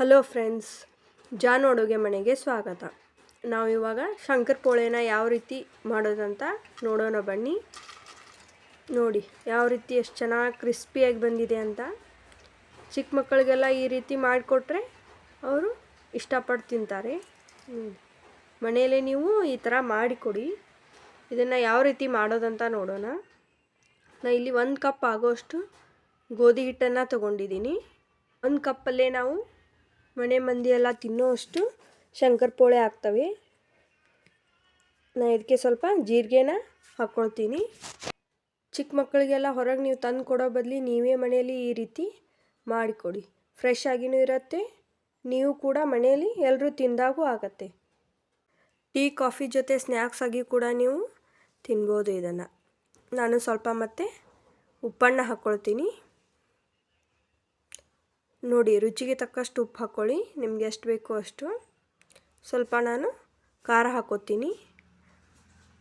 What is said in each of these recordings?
Hello friends, John ಅಡುಗೆ ಮನೆಗೆ ಸ್ವಾಗತ. ನಾವು ಇವಾಗ ಶಂಕರಪೋಳೆನ ಯಾವ ರೀತಿ ಮಾಡೋದಂತ ನೋಡೋಣ ಬನ್ನಿ. ನೋಡಿ, ಯಾವ ರೀತಿ ಎಷ್ಟು ಚೆನ್ನಾಗಿ ಕ್ರಿಸ್ಪಿಯಾಗಿ ಬಂದಿದೆ ಅಂತ. ಚಿಕ್ಕ ಮಕ್ಕಳಿಗೆಲ್ಲ ಈ ರೀತಿ ಮಾಡಿಕೊಟ್ರೆ ಅವರು ಇಷ್ಟಪಟ್ಟು ತಿಂತಾರೆ. ಮನೆಯಲ್ಲಿ ನೀವು ಈ ಥರ ಮಾಡಿಕೊಡಿ. ಇದನ್ನು ಯಾವ ರೀತಿ ಮಾಡೋದಂತ ನೋಡೋಣ. ನಾ ಇಲ್ಲಿ ಒಂದು ಕಪ್ ಆಗೋಷ್ಟು ಗೋಧಿ ಹಿಟ್ಟನ್ನು ತೊಗೊಂಡಿದ್ದೀನಿ. ಒಂದು ಕಪ್ಪಲ್ಲೇ ನಾವು ಮನೆ ಮಂದಿ ಎಲ್ಲ ತಿನ್ನೋವಷ್ಟು ಶಂಕರಪೋಳೆ ಆಗ್ತವೆ ನಾನು ಇದಕ್ಕೆ ಸ್ವಲ್ಪ ಜೀರಿಗೆನ ಹಾಕ್ಕೊಳ್ತೀನಿ ಚಿಕ್ಕ ಮಕ್ಕಳಿಗೆಲ್ಲ ಹೊರಗೆ ನೀವು ತಂದು ಕೊಡೋ ಬದಲಿ ನೀವೇ ಮನೆಯಲ್ಲಿ ಈ ರೀತಿ ಮಾಡಿಕೊಡಿ. ಫ್ರೆಶ್ ಆಗಿನೂ ಇರುತ್ತೆ, ನೀವು ಕೂಡ ಮನೆಯಲ್ಲಿ ಎಲ್ಲರೂ ತಿಂದಾಗೂ ಆಗತ್ತೆ. ಟೀ, ಕಾಫಿ ಜೊತೆ ಸ್ನ್ಯಾಕ್ಸ್ ಆಗಿ ಕೂಡ ನೀವು ತಿನ್ಬೋದು ಇದನ್ನು. ನಾನು ಸ್ವಲ್ಪ ಮತ್ತೆ ಉಪ್ಪನ್ನು ಹಾಕ್ಕೊಳ್ತೀನಿ ನೋಡಿ, ರುಚಿಗೆ ತಕ್ಕಷ್ಟು ಉಪ್ಪು ಹಾಕ್ಕೊಳ್ಳಿ ನಿಮಗೆ ಎಷ್ಟು ಬೇಕೋ ಅಷ್ಟು. ಸ್ವಲ್ಪ ನಾನು ಖಾರ ಹಾಕೋತೀನಿ.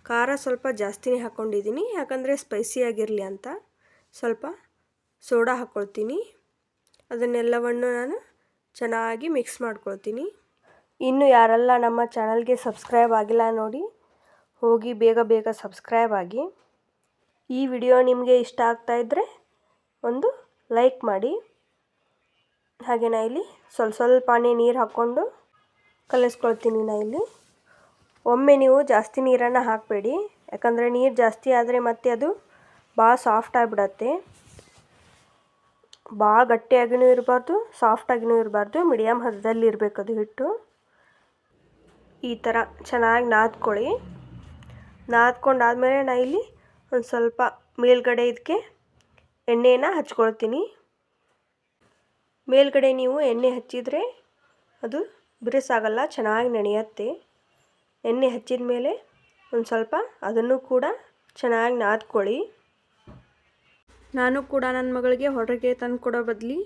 ಖಾರ ಸ್ವಲ್ಪ ಜಾಸ್ತಿನೇ ಹಾಕ್ಕೊಂಡಿದ್ದೀನಿ ಯಾಕಂದರೆ ಸ್ಪೈಸಿಯಾಗಿರಲಿ ಅಂತ. ಸ್ವಲ್ಪ ಸೋಡಾ ಹಾಕ್ಕೊಳ್ತೀನಿ ಅದನ್ನೆಲ್ಲವನ್ನು ನಾನು ಚೆನ್ನಾಗಿ ಮಿಕ್ಸ್ ಮಾಡ್ಕೊಳ್ತೀನಿ. ಇನ್ನು ಯಾರೆಲ್ಲ ನಮ್ಮ ಚಾನಲ್ಗೆ ಸಬ್ಸ್ಕ್ರೈಬ್ ಆಗಿಲ್ಲ ನೋಡಿ, ಹೋಗಿ ಬೇಗ ಬೇಗ ಸಬ್ಸ್ಕ್ರೈಬ್ ಆಗಿ. ಈ ವಿಡಿಯೋ ನಿಮಗೆ ಇಷ್ಟ ಆಗ್ತಾ ಇದ್ದರೆ ಒಂದು ಲೈಕ್ ಮಾಡಿ. ಹಾಗೆ ನಾ ಇಲ್ಲಿ ಸ್ವಲ್ಪ ಸ್ವಲ್ಪನೇ ನೀರು ಹಾಕ್ಕೊಂಡು ಕಲಸ್ಕೊಳ್ತೀನಿ ನಾ ಇಲ್ಲಿ. ಒಮ್ಮೆ ನೀವು ಜಾಸ್ತಿ ನೀರನ್ನು ಹಾಕಬೇಡಿ. ಯಾಕಂದರೆ ನೀರು ಜಾಸ್ತಿ ಆದರೆ ಮತ್ತೆ ಅದು ಭಾಳ ಸಾಫ್ಟ್ ಆಗಿಬಿಡತ್ತೆ. ಭಾಳ ಗಟ್ಟಿಯಾಗಿಯೂ ಇರಬಾರ್ದು ಸಾಫ್ಟಾಗಿಯೂ ಇರಬಾರ್ದು ಮೀಡಿಯಮ್ ಹದದಲ್ಲಿ ಇರಬೇಕು ಅದು ಹಿಟ್ಟು. ಈ ಥರ ಚೆನ್ನಾಗಿ ನಾದ್ಕೊಳ್ಳಿ. ನಾದ್ಕೊಂಡಾದ್ಮೇಲೆ ನಾ ಇಲ್ಲಿ ಒಂದು ಸ್ವಲ್ಪ ಮೇಲ್ಗಡೆ ಇದಕ್ಕೆ ಎಣ್ಣೆಯನ್ನು ಹಚ್ಕೊಳ್ತೀನಿ. ಮೇಲ್ಗಡೆ ನೀವು ಎಣ್ಣೆ ಹಚ್ಚಿದರೆ ಅದು ಬಿರುಸಾಗಲ್ಲ, ಚೆನ್ನಾಗಿ ನೆನೆಯತ್ತೆ. ಎಣ್ಣೆ ಹಚ್ಚಿದ ಮೇಲೆ ಒಂದು ಸ್ವಲ್ಪ ಅದನ್ನು ಕೂಡ ಚೆನ್ನಾಗಿ ನಾದ್ಕೊಳ್ಳಿ. ನಾನು ಕೂಡ ನನ್ನ ಮಗಳಿಗೆ ಹೊರಗೆ ತಂದು ಕೊಡೋ ಬದಲಿ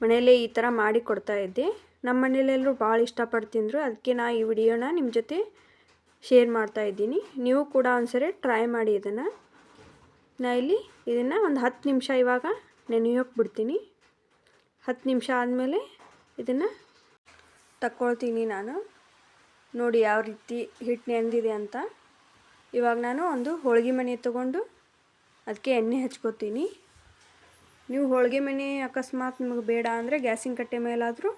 ಮನೆಯಲ್ಲೇ ಈ ಥರ ಮಾಡಿ ಕೊಡ್ತಾ ಇದ್ದೆ. ನಮ್ಮ ಮನೇಲೆಲ್ಲರೂ ಭಾಳ ಇಷ್ಟಪಟ್ಟು ತಿಂದರು. ಅದಕ್ಕೆ ನಾ ಈ ವಿಡಿಯೋನ ನಿಮ್ಮ ಜೊತೆ ಶೇರ್ ಮಾಡ್ತಾ ಇದ್ದೀನಿ. ನೀವು ಕೂಡ ಒಂದ್ಸರಿ ಟ್ರೈ ಮಾಡಿ ಇದನ್ನು. ನಾ ಇಲ್ಲಿ ಇದನ್ನು ಒಂದು ಹತ್ತು ನಿಮಿಷ ಇವಾಗ ನೆನೆಯೋಕೆ ಬಿಡ್ತೀನಿ. ಹತ್ತು ನಿಮಿಷ ಆದಮೇಲೆ ಇದನ್ನು ತಕ್ಕೊಳ್ತೀನಿ ನಾನು. ನೋಡಿ ಯಾವ ರೀತಿ ಹಿಟ್ಟು ನೆಂದಿದೆ ಅಂತ. ಇವಾಗ ನಾನು ಒಂದು ಹೋಳಿಗೆ ಮನೆ ತೊಗೊಂಡು ಅದಕ್ಕೆ ಎಣ್ಣೆ ಹಚ್ಕೋತೀನಿ. ನೀವು ಹೋಳಿಗೆ ಮನೆ ಅಕಸ್ಮಾತ್ ನಿಮಗೆ ಬೇಡ ಅಂದರೆ ಗ್ಯಾಸಿನ ಕಟ್ಟೆ ಮೇಲಾದರೂ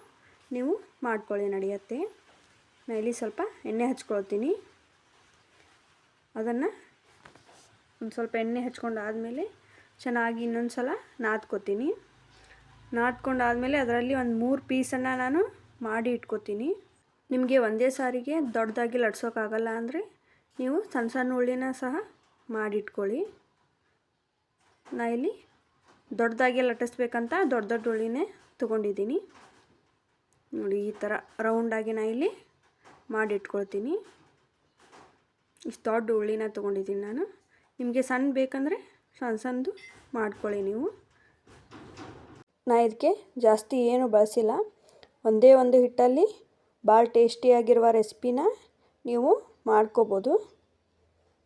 ನೀವು ಮಾಡ್ಕೊಳ್ಳಿ ನಡೆಯುತ್ತೆ. ನಾನು ಸ್ವಲ್ಪ ಎಣ್ಣೆ ಹಚ್ಕೊಳ್ತೀನಿ. ಅದನ್ನು ಒಂದು ಸ್ವಲ್ಪ ಎಣ್ಣೆ ಹಚ್ಕೊಂಡು ಆದಮೇಲೆ ಚೆನ್ನಾಗಿ ಇನ್ನೊಂದು ಸಲ ನಾದ್ಕೋತೀನಿ. ನಾದ್ಕೊಂಡಾದಮೇಲೆ ಅದರಲ್ಲಿ ಒಂದು ಮೂರು ಪೀಸನ್ನು ನಾನು ಮಾಡಿ ಇಟ್ಕೋತೀನಿ. ನಿಮಗೆ ಒಂದೇ ಸಾರಿಗೆ ದೊಡ್ಡದಾಗಿ ಲಟ್ಸೋಕ್ಕಾಗಲ್ಲ ಅಂದರೆ ನೀವು ಸಣ್ಣ ಸಣ್ಣ ಉಳ್ಳಿನ ಸಹ ಮಾಡಿಟ್ಕೊಳ್ಳಿ ನಾ ಇಲ್ಲಿ ದೊಡ್ಡದಾಗಿ ಲಟ್ಟಿಸ್ಬೇಕಂತ ದೊಡ್ಡ ದೊಡ್ಡ ಉಳ್ಳಿನೇ ತೊಗೊಂಡಿದ್ದೀನಿ. ನೋಡಿ ಈ ಥರ ರೌಂಡಾಗಿ ನಾ ಇಲ್ಲಿ ಮಾಡಿಟ್ಕೊಳ್ತೀನಿ ಇಷ್ಟು ದೊಡ್ಡ ಉಳ್ಳಿನ ತೊಗೊಂಡಿದ್ದೀನಿ ನಾನು. ನಿಮಗೆ ಸಣ್ಣ ಬೇಕಂದರೆ ಸಣ್ಣ ಸಣ್ಣದು ಮಾಡ್ಕೊಳ್ಳಿ ನೀವು. ನಾ ಇದಕ್ಕೆ ಜಾಸ್ತಿ ಏನು ಬಳಸಿಲ್ಲ. ಒಂದೇ ಒಂದು ಹಿಟ್ಟಲ್ಲಿ ಭಾಳ ಟೇಸ್ಟಿಯಾಗಿರುವ ರೆಸಿಪಿನ ನೀವು ಮಾಡ್ಕೋಬೋದು.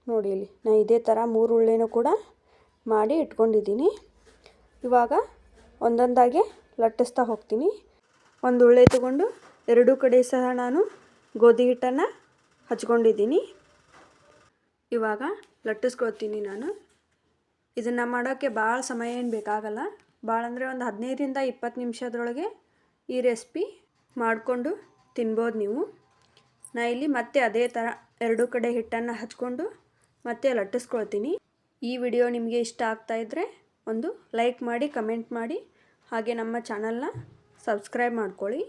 ನೋಡಿ ಇಲ್ಲಿ, ನಾ ಇದೇ ಥರ ಮೂರು ಉಳ್ಳೆನೂ ಕೂಡ ಮಾಡಿ ಇಟ್ಕೊಂಡಿದ್ದೀನಿ. ಇವಾಗ ಒಂದೊಂದಾಗೆ ಲಟ್ಟಿಸ್ತಾ ಹೋಗ್ತೀನಿ. ಒಂದು ಉಳ್ಳೆ ತಗೊಂಡು ಎರಡೂ ಕಡೆ ಸಹ ನಾನು ಗೋಧಿ ಹಿಟ್ಟನ್ನು ಹಚ್ಕೊಂಡಿದ್ದೀನಿ. ಇವಾಗ ಲಟ್ಟಿಸ್ಕೊಳ್ತೀನಿ ನಾನು. ಇದನ್ನು ಮಾಡೋಕ್ಕೆ ಭಾಳ ಸಮಯ ಏನು ಬೇಕಾಗಲ್ಲ. ಭಾಳ ಅಂದರೆ ಒಂದು ಹದಿನೈದರಿಂದ ಇಪ್ಪತ್ತು ನಿಮಿಷದೊಳಗೆ ಈ ರೆಸಿಪಿ ಮಾಡಿಕೊಂಡು ತಿನ್ಬೋದು ನೀವು. ನಾ ಇಲ್ಲಿ ಮತ್ತೆ ಅದೇ ಥರ ಎರಡೂ ಕಡೆ ಹಿಟ್ಟನ್ನು ಹಚ್ಕೊಂಡು ಮತ್ತೆ ಲಟ್ಟಿಸ್ಕೊಳ್ತೀನಿ. ಈ ವಿಡಿಯೋ ನಿಮಗೆ ಇಷ್ಟ ಆಗ್ತಾ ಇದ್ದರೆ ಒಂದು ಲೈಕ್ ಮಾಡಿ, ಕಮೆಂಟ್ ಮಾಡಿ, ಹಾಗೆ ನಮ್ಮ ಚಾನಲ್ನ ಸಬ್ಸ್ಕ್ರೈಬ್ ಮಾಡ್ಕೊಳ್ಳಿ.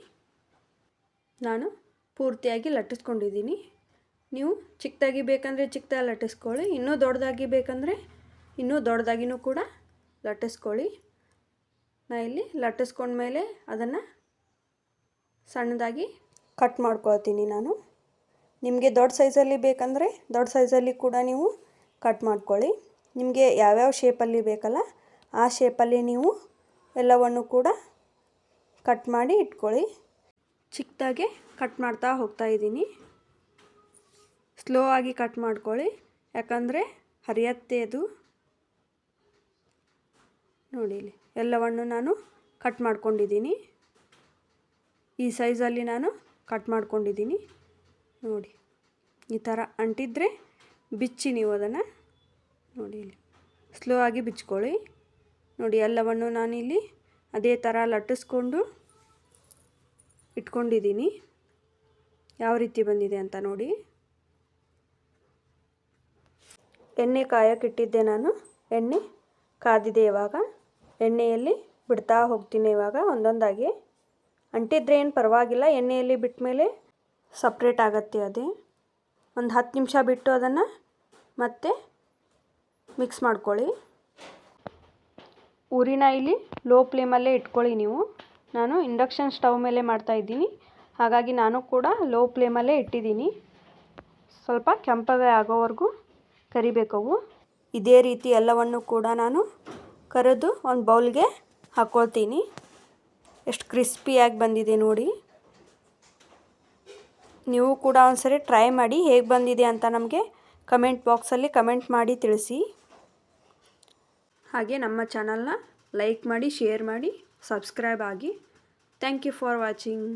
ನಾನು ಪೂರ್ತಿಯಾಗಿ ಲಟ್ಟಿಸ್ಕೊಂಡಿದ್ದೀನಿ. ನೀವು ಚಿಕ್ಕದಾಗಿ ಬೇಕಂದರೆ ಚಿಕ್ಕದಾಗಿ ಲಟ್ಟಿಸ್ಕೊಳ್ಳಿ, ಇನ್ನೂ ದೊಡ್ಡದಾಗಿ ಬೇಕಂದರೆ ಇನ್ನೂ ದೊಡ್ಡದಾಗಿನೂ ಕೂಡ ಲಟ್ಟಿಸ್ಕೊಳ್ಳಿ. ನಾ ಇಲ್ಲಿ ಲಟ್ಟಿಸ್ಕೊಂಡ್ಮೇಲೆ ಅದನ್ನು ಸಣ್ಣದಾಗಿ ಕಟ್ ಮಾಡ್ಕೊಳ್ತೀನಿ ನಾನು. ನಿಮಗೆ ದೊಡ್ಡ ಸೈಜಲ್ಲಿ ಬೇಕಂದರೆ ದೊಡ್ಡ ಸೈಜಲ್ಲಿ ಕೂಡ ನೀವು ಕಟ್ ಮಾಡ್ಕೊಳ್ಳಿ. ನಿಮಗೆ ಯಾವ್ಯಾವ ಶೇಪಲ್ಲಿ ಬೇಕಲ್ಲ ಆ ಶೇಪಲ್ಲಿ ನೀವು ಎಲ್ಲವನ್ನು ಕೂಡ ಕಟ್ ಮಾಡಿ ಇಟ್ಕೊಳ್ಳಿ. ಚಿಕ್ಕದಾಗೆ ಕಟ್ ಮಾಡ್ತಾ ಹೋಗ್ತಾ ಇದ್ದೀನಿ. ಸ್ಲೋ ಆಗಿ ಕಟ್ ಮಾಡ್ಕೊಳ್ಳಿ. ಯಾಕಂದರೆ ಹರಿಯತ್ತೆ ಅದು. ನೋಡಿ ಇಲ್ಲಿ ಎಲ್ಲವನ್ನು ನಾನು ಕಟ್ ಮಾಡ್ಕೊಂಡಿದ್ದೀನಿ. ಈ ಸೈಜಲ್ಲಿ ನಾನು ಕಟ್ ಮಾಡ್ಕೊಂಡಿದ್ದೀನಿ. ನೋಡಿ. ಈ ಥರ ಅಂಟಿದ್ರೆ ಬಿಚ್ಚಿ ನೀವು ಅದನ್ನು ನೋಡಿ ಇಲ್ಲಿ ಸ್ಲೋ ಆಗಿ ಬಿಚ್ಕೊಳ್ಳಿ. ನೋಡಿ, ಎಲ್ಲವನ್ನು ನಾನಿಲ್ಲಿ ಅದೇ ಥರ ಲಟ್ಟಿಸ್ಕೊಂಡು ಇಟ್ಕೊಂಡಿದ್ದೀನಿ. ಯಾವ ರೀತಿ ಬಂದಿದೆ ಅಂತ ನೋಡಿ. ಎಣ್ಣೆ ಕಾಯೋಕ್ಕಿಟ್ಟಿದ್ದೆ ನಾನು. ಎಣ್ಣೆ ಕಾದಿದೆ ಇವಾಗ. ಎಣ್ಣೆಯಲ್ಲಿ ಬಿಡ್ತಾ ಹೋಗ್ತೀನಿ ಇವಾಗ. ಒಂದೊಂದಾಗಿ. ಅಂಟಿದ್ರೆ ಏನು ಪರವಾಗಿಲ್ಲ. ಎಣ್ಣೆಯಲ್ಲಿ ಬಿಟ್ಟ ಮೇಲೆ ಸಪ್ರೇಟ್ ಆಗುತ್ತೆ ಅದೇ. ಒಂದು ಹತ್ತು ನಿಮಿಷ ಬಿಟ್ಟು ಅದನ್ನು ಮತ್ತೆ ಮಿಕ್ಸ್ ಮಾಡ್ಕೊಳ್ಳಿ. ಊರಿನ ಇಲ್ಲಿ ಲೋ ಫ್ಲೇಮಲ್ಲೇ ಇಟ್ಕೊಳ್ಳಿ ನೀವು. ನಾನು ಇಂಡಕ್ಷನ್ ಸ್ಟವ್ ಮೇಲೆ ಮಾಡ್ತಾ ಇದ್ದೀನಿ. ಹಾಗಾಗಿ ನಾನು ಕೂಡ ಲೋ ಫ್ಲೇಮಲ್ಲೇ ಇಟ್ಟಿದ್ದೀನಿ. ಸ್ವಲ್ಪ ಕೆಂಪಗೆ ಆಗೋವರೆಗೂ ಕರಿಬೇಕವು. ಇದೇ ರೀತಿ ಎಲ್ಲವನ್ನು ಕೂಡ ನಾನು ಕರೆದು ಒಂದು ಬೌಲ್ಗೆ ಹಾಕ್ಕೊಳ್ತೀನಿ. ಎಷ್ಟು ಕ್ರಿಸ್ಪಿಯಾಗಿ ಬಂದಿದೆ ನೋಡಿ. ನೀವು ಕೂಡ ಒಂದ್ಸರಿ ಟ್ರೈ ಮಾಡಿ ಹೇಗೆ ಬಂದಿದೆ ಅಂತ ನಮಗೆ ಕಮೆಂಟ್ ಬಾಕ್ಸಲ್ಲಿ ಕಮೆಂಟ್ ಮಾಡಿ ತಿಳಿಸಿ. ಹಾಗೆ ನಮ್ಮ ಚಾನಲ್ನ ಲೈಕ್ ಮಾಡಿ, ಶೇರ್ ಮಾಡಿ, ಸಬ್ಸ್ಕ್ರೈಬ್ ಆಗಿ. Thank you for watching.